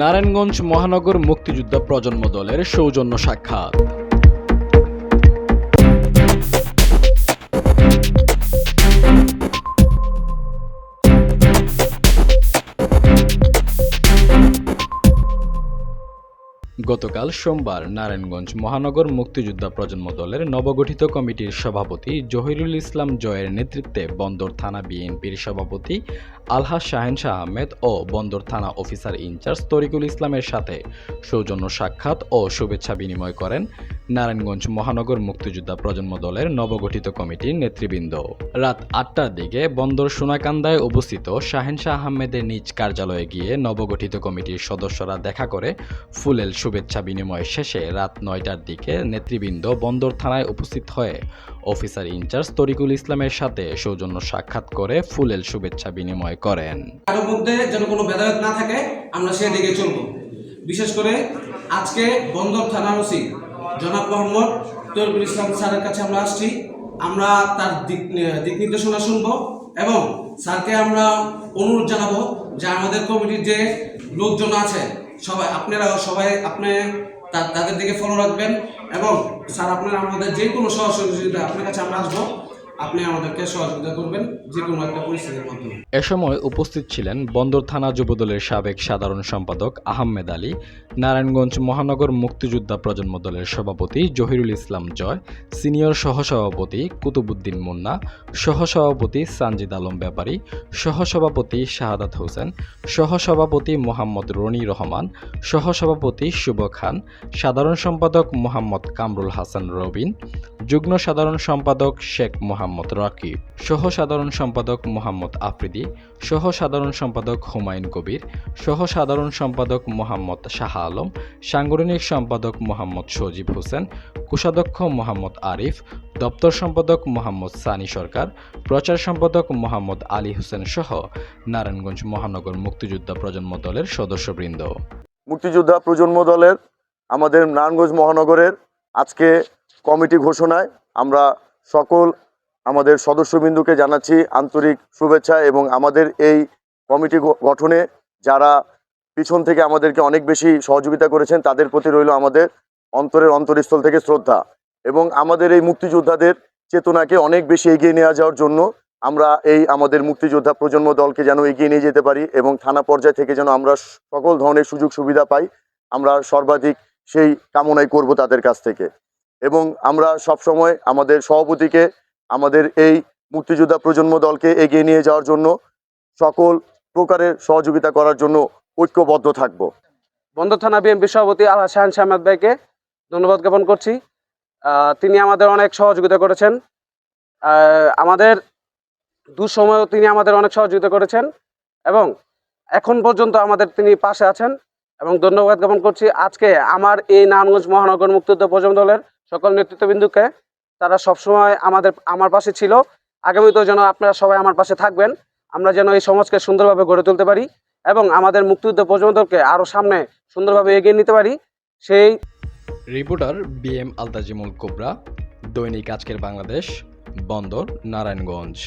নারায়ণগঞ্জ মহানগর মুক্তিযোদ্ধা প্রজন্ম দলের সৌজন্য সাক্ষাৎ। গতকাল সোমবার নারায়ণগঞ্জ মহানগর মুক্তিযোদ্ধা প্রজন্ম দলের নবগঠিত কমিটির সভাপতি জহিরুল ইসলাম জয়ের নেতৃত্বে বন্দর থানা বিএনপির সভাপতি আলহা শাহেন শাহ আহমেদ ও বন্দর থানা অফিসার ইনচার্জ তরিকুল ইসলামের সাথে সৌজন্য সাক্ষাৎ ও শুভেচ্ছা বিনিময় করেন। নারায়ণগঞ্জ মহানগর মুক্তিযোদ্ধা প্রজন্ম দলের নবগঠিত কমিটির নেতৃবৃন্দ। রাত আটটার দিকে বন্দর সোনাকান্দায় অবস্থিত শাহেন শাহ আহমেদের নিজ কার্যালয়ে গিয়ে নবগঠিত কমিটির সদস্যরা দেখা করে ফুলেল শুভেচ্ছা বিনিময় শেষে রাত নয়টার দিকে নেতৃবৃন্দ বন্দর থানায় উপস্থিত হয়ে অফিসার ইনচার্জ তরিকুল ইসলামের সাথে সৌজন্য সাক্ষাৎ করে ফুলেল শুভেচ্ছা বিনিময় করেন। কারোর মধ্যে যেন কোনো ভেদাভেদ না থাকে, আমরা সেদিকে চলবো। বিশেষ করে আজকে বন্দর থানার ওসি জনাব মোহাম্মদ তরিকুল ইসলাম স্যারের কাছে আমরা আসছি। আমরা তার দিক দিক নির্দেশনা শুনব এবং স্যারকে আমরা অনুরোধ জানাব যে আমাদের কমিটির যে লোকজন আছে, সবাই আপনারা সবাই আপনি তাদের দিকে ফলো রাখবেন এবং স্যার আপনারা আমাদের যে কোনো সহযোগিতা আপনার কাছে আমরা আসব। আপনি আমাদেরকে সহযোগিতা করবেন যে কোনো একটা পরিস্থিতির মাধ্যমে। এ সময় উপস্থিত ছিলেন বন্দর থানা যুবদলের সাবেক সাধারণ সম্পাদক আহমেদ আলী, নারায়ণগঞ্জ মহানগর মুক্তিযোদ্ধা প্রজন্ম দলের সভাপতি জহিরুল ইসলাম জয়, সিনিয়র সহসভাপতি কুতুবুদ্দিন মুন্না, সহসভাপতি সানজিদ আলম ব্যাপারী, সহসভাপতি শাহাদাত হোসেন, সহসভাপতি মোহাম্মদ রনি রহমান, সহসভাপতি শুভ খান, সাধারণ সম্পাদক মোহাম্মদ কামরুল হাসান রবিন যুগ্ম সাধারণ সম্পাদক শেখ মোহাম্মদ রাকিব, সহ সাধারণ সম্পাদক মোহাম্মদ আফ্রিদি, সহ সাধারণ সম্পাদক হুমায়ুন কবির, সহ সাধারণ সম্পাদক মোহাম্মদ শাহ আলম, সাংগঠনিক সম্পাদক মোহাম্মদ সজীব হোসেন, কোষাধ্যক্ষ মোহাম্মদ আরিফ, দপ্তর সম্পাদক মোহাম্মদ সানি সরকার, প্রচার সম্পাদক মোহাম্মদ আলী হোসেন সহ নারায়ণগঞ্জ মহানগর মুক্তিযোদ্ধা প্রজন্ম দলের সদস্যবৃন্দ। মুক্তিযোদ্ধা প্রজন্ম দলের আমাদের নারায়ণগঞ্জ মহানগরের আজকে কমিটি ঘোষণায় আমরা সকল আমাদের সদস্যবিন্দুকে জানাচ্ছি আন্তরিক শুভেচ্ছা এবং আমাদের এই কমিটি গঠনে যারা পিছন থেকে আমাদেরকে অনেক বেশি সহযোগিতা করেছেন, তাদের প্রতি রইল আমাদের অন্তরের অন্তরস্থল থেকে শ্রদ্ধা এবং আমাদের এই মুক্তিযোদ্ধাদের চেতনাকে অনেক বেশি এগিয়ে নিয়ে যাওয়ার জন্য আমরা এই আমাদের মুক্তিযোদ্ধা প্রজন্ম দলকে যেন এগিয়ে নিয়ে যেতে পারি এবং থানা পর্যায় থেকে যেন আমরা সকল ধরনের সুযোগ সুবিধা পাই, আমরা সর্বাধিক সেই কামনাই করব তাদের কাছ থেকে। এবং আমরা সব সময় আমাদের সভাপতিকে, আমাদের এই মুক্তিযোদ্ধা প্রজন্ম দলকে এগিয়ে নিয়ে যাওয়ার জন্য সকল প্রকারের সহযোগিতা করার জন্য ঐক্যবদ্ধ থাকব। বন্দর থানা বিএনপি সভাপতি আল্লাহ শাহান শাহমাদ ভাইকে ধন্যবাদ জ্ঞাপন করছি। তিনি আমাদের অনেক সহযোগিতা করেছেন। আমাদের দুঃসময়েও তিনি আমাদের অনেক সহযোগিতা করেছেন এবং এখন পর্যন্ত আমাদের তিনি পাশে আছেন এবং ধন্যবাদ জ্ঞাপন করছি। আজকে আমার এই নারায়ণগঞ্জ মহানগর মুক্তিযুদ্ধ প্রজন্ম দলের সকল নেতৃত্ববৃন্দুকে, তারা সবসময় আমাদের, আমার পাশে ছিল। আগামীতেও যেন আপনারা সবাই আমার পাশে থাকবেন। আমরা যেন এই সমাজকে সুন্দরভাবে গড়ে তুলতে পারি এবং আমাদের মুক্তিযুদ্ধ প্রজন্মদলকে আরও সামনে সুন্দরভাবে এগিয়ে নিতে পারি। সেই reporter B M Altajimul Kobra, দৈনিক আজকের বাংলাদেশ, বন্দর, নারায়ণগঞ্জ।